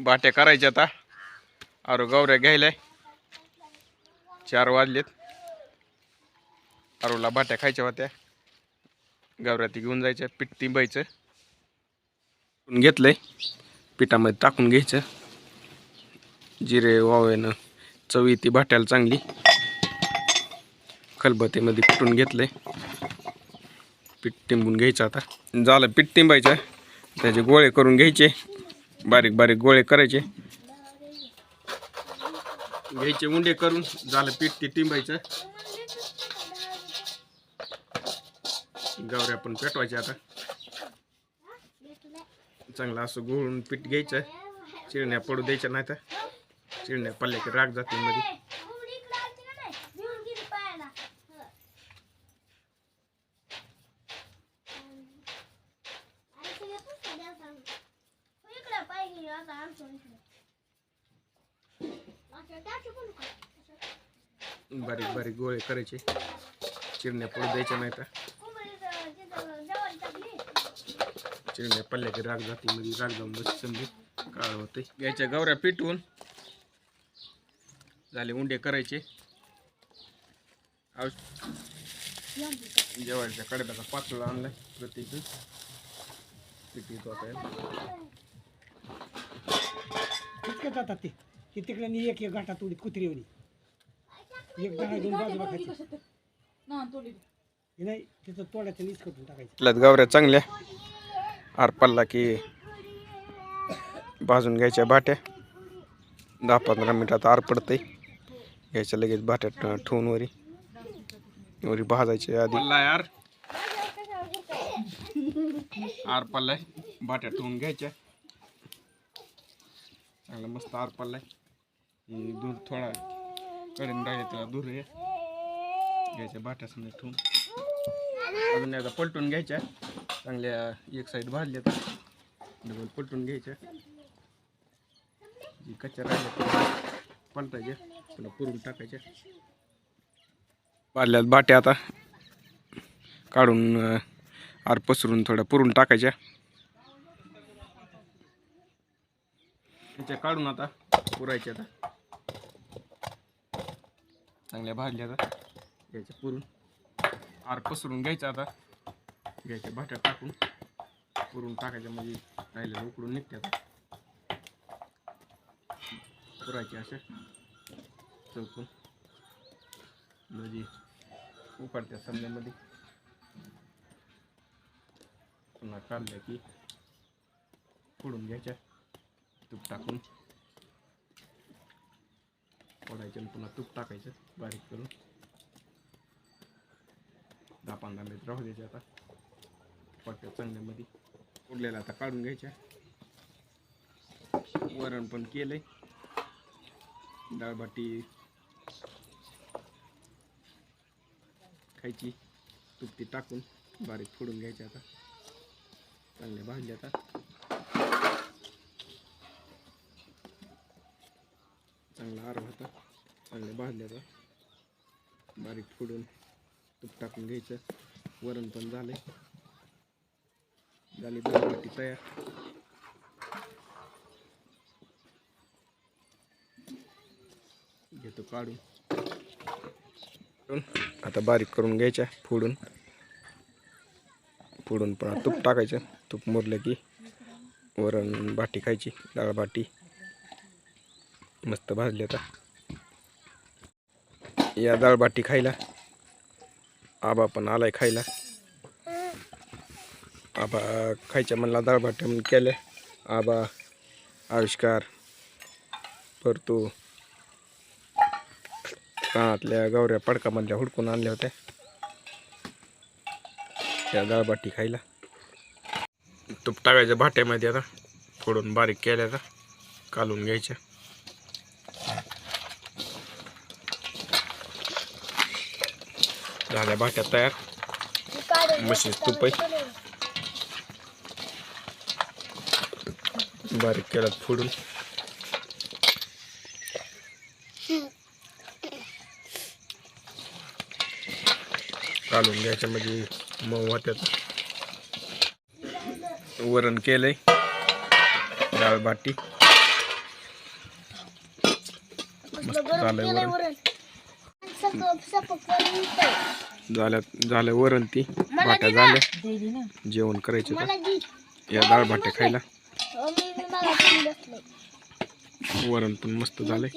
बाट्या करायच्या आता. अरे गौऱ्या घ्यायलाय. चार वाजलेत. अरूला बाट्या खायच्या होत्या. गवऱ्या ती घेऊन जायच्या. पीठ तिंबायचं. घेतलंय. पिठामध्ये टाकून घ्यायचं. जिरे वावेनं चव ती बाट्याला चांगली. खलबतेमध्ये पिटून घेतलंय. पीठ टिंबून घ्यायचं आता. झालं पीठ टिंबायचं. त्याचे गोळे करून घ्यायचे. बारीक बारीक गोळे करायचे. घ्यायचे उंडे करून झालं पीठ ते टिंबायचं. गावऱ्या पण पेटवायचे आता. चांगलं असं गोळून पीठ घ्यायचं. चिरण्या पडू द्यायच्या नाही तर चिरण्या पडल्या की राग जाते मध्ये. बारीक बारीक गोळे करायचे. चिरण्या पडू द्यायच्या नाही तर चिरण्या पडल्या की राग जाते मध्ये राग जाऊन बस समजे काळ होते घ्यायच्या गवऱ्या पिटवून झाले उंडे करायचे. जेवायच्या कडेला पातळ आणलाय प्रत्येक पिटी तो आता इतकं जातात ते. की तिकडे नी एक एक गाठा तोडीत कुत्री होणी एक दाणा घेऊन बाजूला खायची हे नाही तिथं तोडायचं नीच करून टाकायचं. त्यात गवऱ्या चांगल्या. आर पडला की भाजून घ्यायच्या भाट्या. दहा पंधरा मिनिटात आर पडते घ्यायच्या लगेच भाट्यात ठेवून वरी. वरी भाजायचे आधी. यार. आर पडलाय. भाट्यात ठेवून घ्यायच्या. चांगला मस्त आर पडलाय दूर थोडा कडेन राहिले त्याला दूर आहे. घ्यायच्या बाट्या समजा ठेवून. अजून एकदा पलटून घ्यायच्या. चांगल्या एक साईड भाजल्या तर डबल पलटून घ्यायच्या. जी कच्च्या राहिल्या पलटायच्या. पुन्हा पुरून टाकायच्या. भाजल्यात बाट्या आता. काढून आर पसरून थोड्या पुरून टाकायच्या. त्याच्या काढून आता पुरायच्या आता. चांगल्या भाजल्या आता. घ्यायच्या पुरून आर पसरून घ्यायचं आता. घ्यायच्या भाट्या टाकून पुरून टाकायच्या म्हणजे राहिलेलं उकडून निघते आता. पुरायचे असे. चौकून. म्हणजे उकडत्या समजामध्ये. पुन्हा काढल्या की फोडून घ्यायच्या. टाकून फोडायचं आणि पुन्हा तूप टाकायचं बारीक करून दहा पंधरा मिनिट राहू द्यायचे आता पट्ट्या चांगल्यामध्ये उरलेला आता काढून घ्यायच्या वरण पण केलंय डाळबाटी खायची तुपटी टाकून बारीक फोडून घ्यायच्या आता चांगल्या भाजल्या आता चांगला आर होता चांगल्या भाजल्या आता बारीक फोडून तूप टाकून घ्यायचं. वरण पण झालंय. झाली दालबाटी तयार. घेतो काढून. आता बारीक करून घ्यायच्या फोडून. फोडून पण तूप टाकायचं. तूप मुरलं की वरण बाटी खायची डाळ बाटी मस्त भाजली आता. या डाळ बाटी खायला. आबा पण आलाय खायला. आबा खायच्या म्हणला डाळ बाटी म्हणून केल्या. आबा आविष्कार परतू. कानातल्या गौऱ्या पडकामधल्या हुडकून आणल्या होत्या. त्या डाळबाटी खायला. तूप टाकायचं भाट्यामध्ये आता फोडून बारीक केल्या आता. कालून घ्यायच्या. झाल्या भाट्या तयार म्हशीच तूप आहे बारीक केल्यात फोडून काढून घ्यायच्या म्हणजे मऊ होत्यात वरण केलंय डाळ बाटी मस्त झालंय वरण झाल्या झालं वरण ती. भाट्या झाल्या. जेवण करायचं या डाळ भाट्या खायला. वरण पण मस्त झालंय.